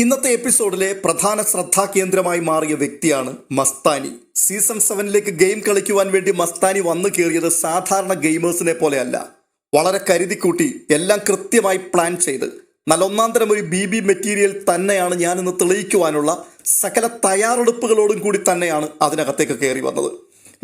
ഇന്നത്തെ എപ്പിസോഡിലെ പ്രധാന ശ്രദ്ധാകേന്ദ്രമായി മാറിയ വ്യക്തിയാണ് മസ്താനി. സീസൺ സെവനിലേക്ക് ഗെയിം കളിക്കുവാൻ വേണ്ടി മസ്താനി വന്നു കയറിയത് സാധാരണ ഗെയിമേഴ്സിനെ പോലെയല്ല. വളരെ കരുതിക്കൂട്ടി എല്ലാം കൃത്യമായി പ്ലാൻ ചെയ്ത്. നല്ല ഒന്നാം തരം ഒരു ബി ബി മെറ്റീരിയൽ തന്നെയാണ് ഞാനിന്ന് തെളിയിക്കുവാനുള്ള സകല തയ്യാറെടുപ്പുകളോടും കൂടി തന്നെയാണ് അതിനകത്തേക്ക് കയറി വന്നത്.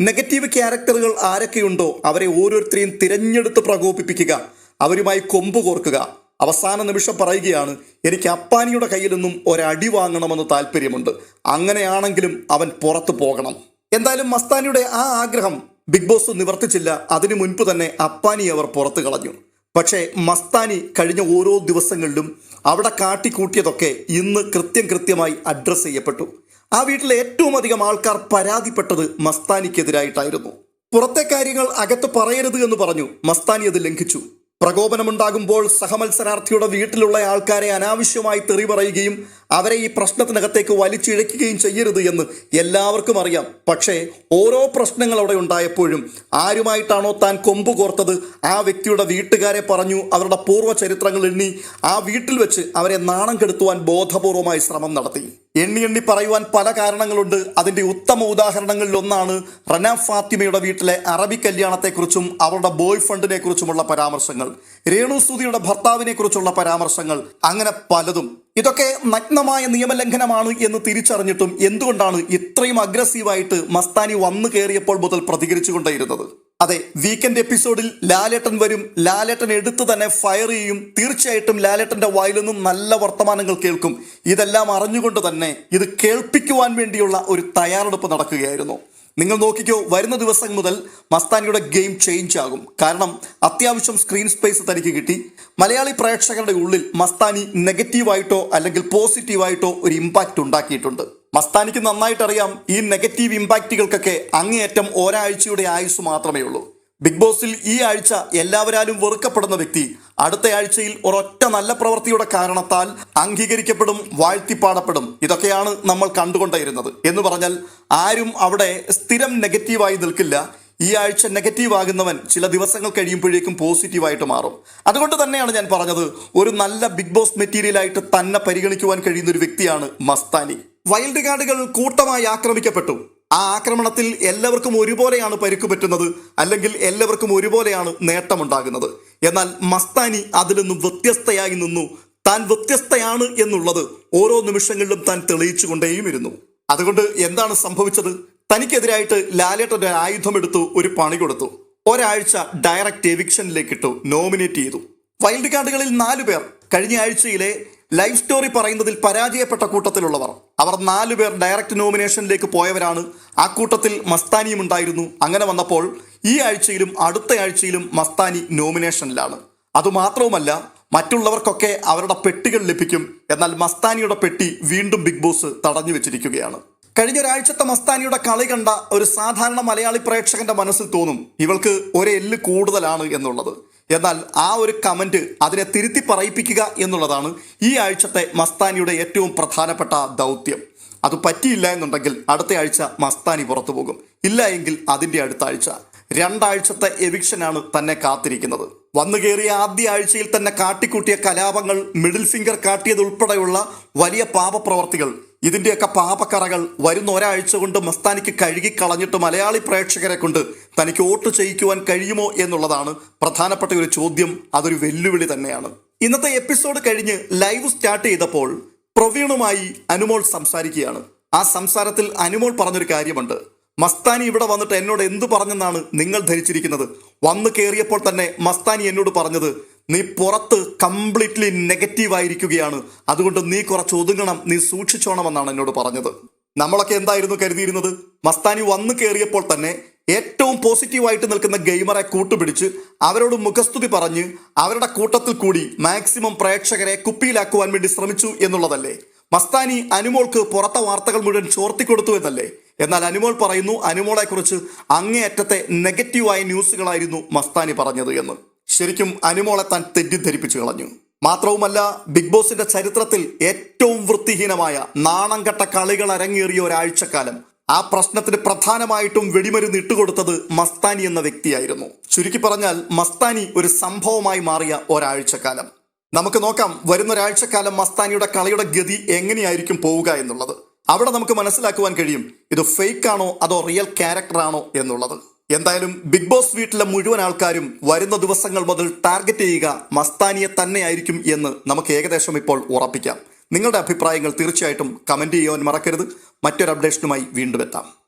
നെഗറ്റീവ് ക്യാരക്ടറുകൾ ആരൊക്കെയുണ്ടോ അവരെ ഓരോരുത്തരെയും തിരഞ്ഞെടുത്ത് പ്രകോപിപ്പിക്കുക അവരുമായി കൊമ്പ് കോർക്കുക അവസാന നിമിഷം പറയുകയാണ് എനിക്ക് അപ്പാനിയുടെ കയ്യിൽ നിന്നും ഒരടി വാങ്ങണമെന്ന് താല്പര്യമുണ്ട്. അങ്ങനെയാണെങ്കിലും അവൻ പുറത്തു പോകണം. എന്തായാലും മസ്താനിയുടെ ആ ആഗ്രഹം ബിഗ് ബോസ് നിവർത്തിച്ചില്ല. അതിനു മുൻപ് തന്നെ അപ്പാനി അവർ പുറത്തു കളഞ്ഞു. പക്ഷേ മസ്താനി കഴിഞ്ഞ ഓരോ ദിവസങ്ങളിലും അവിടെ കാട്ടിക്കൂട്ടിയതൊക്കെ ഇന്ന് കൃത്യം കൃത്യമായി അഡ്രസ്സ് ചെയ്യപ്പെട്ടു. ആ വീട്ടിലെ ഏറ്റവും അധികം ആൾക്കാർ പരാതിപ്പെട്ടത് മസ്താനിക്കെതിരായിട്ടായിരുന്നു. പുറത്തെ കാര്യങ്ങൾ അകത്ത് പറയരുത് എന്ന് പറഞ്ഞു മസ്താനി അത് ലംഘിച്ചു. പ്രകോപനമുണ്ടാകുമ്പോൾ സഹമത്സരാർത്ഥിയുടെ വീട്ടിലുള്ള ആൾക്കാരെ അനാവശ്യമായി തെറി പറയുകയും അവരെ ഈ പ്രശ്നത്തിനകത്തേക്ക് വലിച്ചിഴക്കുകയും ചെയ്യരുത് എന്ന് എല്ലാവർക്കും അറിയാം. പക്ഷേ ഓരോ പ്രശ്നങ്ങൾ അവിടെ ഉണ്ടായപ്പോഴും ആരുമായിട്ടാണോ താൻ കൊമ്പ് കോർത്തത് ആ വ്യക്തിയുടെ വീട്ടുകാരെ പറഞ്ഞു അവരുടെ പൂർവ ചരിത്രങ്ങൾ എണ്ണി ആ വീട്ടിൽ വെച്ച് അവരെ നാണം കെടുത്തുവാൻ ബോധപൂർവമായി ശ്രമം നടത്തി. എണ്ണി എണ്ണി പറയുവാൻ പല കാരണങ്ങളുണ്ട്. അതിന്റെ ഉത്തമ ഉദാഹരണങ്ങളിൽ ഒന്നാണ് റന ഫാത്തിമയുടെ വീട്ടിലെ അറബി കല്യാണത്തെക്കുറിച്ചും അവരുടെ ബോയ് ഫ്രണ്ടിനെ കുറിച്ചുമുള്ള പരാമർശങ്ങൾ. രേണു സുധിയുടെ ഭർത്താവിനെ കുറിച്ചുള്ള പരാമർശങ്ങൾ. അങ്ങനെ പലതും ഇതൊക്കെ നഗ്നമായ നിയമലംഘനമാണ് എന്ന് തിരിച്ചറിഞ്ഞിട്ടും എന്തുകൊണ്ടാണ് ഇത്രയും അഗ്രസീവായിട്ട് മസ്താനി വന്നു കയറിയപ്പോൾ മുതൽ പ്രതികരിച്ചുകൊണ്ടേയിരുന്നത് അതെ വീക്കെൻഡ് എപ്പിസോഡിൽ ലാലേട്ടൻ വരും ലാലേട്ടൻ എടുത്ത് തന്നെ ഫയർ ചെയ്യും തീർച്ചയായിട്ടും ലാലേട്ടന്റെ വായിൽ നിന്നും നല്ല വർത്തമാനങ്ങൾ കേൾക്കും. ഇതെല്ലാം അറിഞ്ഞുകൊണ്ട് തന്നെ ഇത് കേൾപ്പിക്കുവാൻ വേണ്ടിയുള്ള ഒരു തയ്യാറെടുപ്പ് നടക്കുകയായിരുന്നു. നിങ്ങൾ നോക്കിക്കോ വരുന്ന ദിവസം മുതൽ മസ്താനിയുടെ ഗെയിം ചേഞ്ച് ആകും. കാരണം അത്യാവശ്യം സ്ക്രീൻ സ്പേസ് തനിക്ക് കിട്ടി. മലയാളി പ്രേക്ഷകരുടെ ഉള്ളിൽ മസ്താനി നെഗറ്റീവായിട്ടോ അല്ലെങ്കിൽ പോസിറ്റീവായിട്ടോ ഒരു ഇമ്പാക്റ്റ് ഉണ്ടാക്കിയിട്ടുണ്ട്. മസ്താനിക്ക് നന്നായിട്ടറിയാം ഈ നെഗറ്റീവ് ഇമ്പാക്റ്റുകൾക്കൊക്കെ അങ്ങേയറ്റം ഒരാഴ്ചയുടെ ആയുസ് മാത്രമേ ഉള്ളൂ. ബിഗ് ബോസിൽ ഈ ആഴ്ച എല്ലാവരാലും വെറുക്കപ്പെടുന്ന വ്യക്തി. അടുത്ത ആഴ്ചയിൽ ഒരൊറ്റ നല്ല പ്രവൃത്തിയുടെ കാരണത്താൽ അംഗീകരിക്കപ്പെടും വാഴ്ത്തിപ്പാടപ്പെടും. ഇതൊക്കെയാണ് നമ്മൾ കണ്ടുകൊണ്ടേയിരുന്നത്. എന്ന് പറഞ്ഞാൽ ആരും അവിടെ സ്ഥിരം നെഗറ്റീവായി നിൽക്കില്ല. ഈ ആഴ്ച നെഗറ്റീവ് ആകുന്നവൻ ചില ദിവസങ്ങൾ കഴിയുമ്പോഴേക്കും പോസിറ്റീവായിട്ട് മാറും. അതുകൊണ്ട് തന്നെയാണ് ഞാൻ പറഞ്ഞത് ഒരു നല്ല ബിഗ് ബോസ് മെറ്റീരിയലായിട്ട് തന്നെ പരിഗണിക്കുവാൻ കഴിയുന്ന ഒരു വ്യക്തിയാണ് മസ്താനി. വൈൽഡ് കാർഡുകൾ കൂട്ടമായി ആക്രമിക്കപ്പെട്ടു. ആ ആക്രമണത്തിൽ എല്ലാവർക്കും ഒരുപോലെയാണ് പരിക്ക് പറ്റുന്നത് അല്ലെങ്കിൽ എല്ലാവർക്കും ഒരുപോലെയാണ് നേട്ടമുണ്ടാകുന്നത്. എന്നാൽ മസ്താനി അതിൽ നിന്നും വ്യത്യസ്തയായി നിന്നു. താൻ വ്യത്യസ്തയാണ് എന്നുള്ളത് ഓരോ നിമിഷങ്ങളിലും താൻ തെളിയിച്ചു കൊണ്ടേയുമിരുന്നു അതുകൊണ്ട് എന്താണ് സംഭവിച്ചത്? തനിക്കെതിരായിട്ട് ലാലേട്ടന്റെ ആയുധമെടുത്തു ഒരു പണി കൊടുത്തു. ഒരാഴ്ച ഡയറക്റ്റ് എവിക്ഷനിലേക്ക് ഇട്ടു നോമിനേറ്റ് ചെയ്തു. വൈൽഡ് കാർഡുകളിൽ നാലു പേർ കഴിഞ്ഞ ആഴ്ചയിലെ ലൈഫ് സ്റ്റോറി പറയുന്നതിൽ പരാജയപ്പെട്ട കൂട്ടത്തിലുള്ളവർ. അവർ നാലു പേർ ഡയറക്റ്റ് നോമിനേഷനിലേക്ക് പോയവരാണ്. ആ കൂട്ടത്തിൽ മസ്താനിയും ഉണ്ടായിരുന്നു. അങ്ങനെ വന്നപ്പോൾ ഈ ആഴ്ചയിലും അടുത്ത ആഴ്ചയിലും മസ്താനി നോമിനേഷനിലാണ്. അതുമാത്രവുമല്ല മറ്റുള്ളവർക്കൊക്കെ അവരുടെ പെട്ടികൾ ലഭിക്കും. എന്നാൽ മസ്താനിയുടെ പെട്ടി വീണ്ടും ബിഗ് ബോസ് തടഞ്ഞു വെച്ചിരിക്കുകയാണ്. കഴിഞ്ഞ ഒരാഴ്ചത്തെ മസ്താനിയുടെ കളി കണ്ട ഒരു സാധാരണ മലയാളി പ്രേക്ഷകന്റെ മനസ്സിൽ തോന്നും ഇവൾക്ക് ഒരു എല്ല് കൂടുതലാണ് എന്നുള്ളത്. എന്നാൽ ആ ഒരു കമന്റ് അതിനെ തിരുത്തി പറയിപ്പിക്കുക എന്നുള്ളതാണ് ഈ ആഴ്ചത്തെ മസ്താനിയുടെ ഏറ്റവും പ്രധാനപ്പെട്ട ദൗത്യം. അത് പറ്റിയില്ല എന്നുണ്ടെങ്കിൽ അടുത്ത ആഴ്ച മസ്താനി പുറത്തു പോകും. ഇല്ല എങ്കിൽ അതിന്റെ അടുത്ത ആഴ്ച. രണ്ടാഴ്ചത്തെ എവിക്ഷനാണ് തന്നെ കാത്തിരിക്കുന്നത്. വന്നു കയറിയ ആദ്യ ആഴ്ചയിൽ തന്നെ കാട്ടിക്കൂട്ടിയ കലാപങ്ങൾ മിഡിൽ ഫിംഗർ കാട്ടിയതുൾപ്പെടെയുള്ള വലിയ പാപപ്രവർത്തികൾ ഇതിന്റെയൊക്കെ പാപക്കറകൾ വരുന്ന ഒരാഴ്ച കൊണ്ട് മസ്താനിക്ക് കഴുകിക്കളഞ്ഞിട്ട് മലയാളി പ്രേക്ഷകരെ കൊണ്ട് തനിക്ക് വോട്ട് ചെയ്യിക്കുവാൻ കഴിയുമോ എന്നുള്ളതാണ് പ്രധാനപ്പെട്ട ഒരു ചോദ്യം അതൊരു വെല്ലുവിളി തന്നെയാണ്. ഇന്നത്തെ എപ്പിസോഡ് കഴിഞ്ഞ് ലൈവ് സ്റ്റാർട്ട് ചെയ്തപ്പോൾ പ്രവീണുമായി അനുമോൾ സംസാരിക്കുകയാണ്. ആ സംസാരത്തിൽ അനുമോൾ പറഞ്ഞൊരു കാര്യമുണ്ട്. മസ്താനി ഇവിടെ വന്നിട്ട് എന്നോട് എന്തു പറഞ്ഞെന്നാണ് നിങ്ങൾ ധരിച്ചിരിക്കുന്നത്? വന്നു കയറിയപ്പോൾ തന്നെ മസ്താനി എന്നോട് പറഞ്ഞത് നീ പുറത്ത് കംപ്ലീറ്റ്ലി നെഗറ്റീവ് ആയിരിക്കുകയാണ്. അതുകൊണ്ട് നീ കുറച്ച് ഒതുങ്ങണം നീ സൂക്ഷിച്ചോണമെന്നാണ് എന്നോട് പറഞ്ഞത്. നമ്മളൊക്കെ എന്തായിരുന്നു കരുതിയിരുന്നത്? മസ്താനി വന്നു കയറിയപ്പോൾ തന്നെ ഏറ്റവും പോസിറ്റീവായിട്ട് നിൽക്കുന്ന ഗെയിമറെ കൂട്ടുപിടിച്ച് അവരോട് മുഖസ്തുതി പറഞ്ഞ് അവരുടെ കൂട്ടത്തിൽ കൂടി മാക്സിമം പ്രേക്ഷകരെ കുപ്പിയിലാക്കുവാൻ വേണ്ടി ശ്രമിച്ചു എന്നുള്ളതല്ലേ? മസ്താനി അനുമോൾക്ക് പുറത്തെ വാർത്തകൾ മുഴുവൻ ചോർത്തിക്കൊടുത്തു എന്നല്ലേ? എന്നാൽ അനുമോൾ പറയുന്നു അനുമോളെ കുറിച്ച് അങ്ങേയറ്റത്തെ നെഗറ്റീവായ ന്യൂസുകളായിരുന്നു മസ്താനി പറഞ്ഞത് എന്ന്. ശരിക്കും അനുമോളെ താൻ തെറ്റിദ്ധരിപ്പിച്ചു കളഞ്ഞു. മാത്രവുമല്ല ബിഗ് ബോസിന്റെ ചരിത്രത്തിൽ ഏറ്റവും വൃത്തിഹീനമായ നാണം കെട്ട കളികൾ അരങ്ങേറിയ ഒരാഴ്ചക്കാലം ആ പ്രശ്നത്തിന് പ്രധാനമായിട്ടും വെടിമരുന്ന് ഇട്ടുകൊടുത്തത് മസ്താനി എന്ന വ്യക്തിയായിരുന്നു. ചുരുക്കി പറഞ്ഞാൽ മസ്താനി ഒരു സംഭവമായി മാറിയ ഒരാഴ്ചക്കാലം. നമുക്ക് നോക്കാം വരുന്ന ഒരാഴ്ചക്കാലം മസ്താനിയുടെ കളിയുടെ ഗതി എങ്ങനെയായിരിക്കും പോവുക എന്നുള്ളത്. അവിടെ നമുക്ക് മനസ്സിലാക്കുവാൻ കഴിയും ഇത് ഫേക്ക് ആണോ അതോ റിയൽ ക്യാരക്ടർ ആണോ എന്നുള്ളത്. എന്തായാലും ബിഗ് ബോസ് വീട്ടിലെ മുഴുവൻ ആൾക്കാരും വരുന്ന ദിവസങ്ങൾ മുതൽ ടാർഗറ്റ് ചെയ്യുക മസ്താനിയെ തന്നെയായിരിക്കും എന്ന് നമുക്ക് ഏകദേശം ഇപ്പോൾ ഉറപ്പിക്കാം. നിങ്ങളുടെ അഭിപ്രായങ്ങൾ തീർച്ചയായിട്ടും കമന്റ് ചെയ്യുവാൻ മറക്കരുത്. മറ്റൊരു അപ്ഡേഷനുമായി വീണ്ടും എത്താം.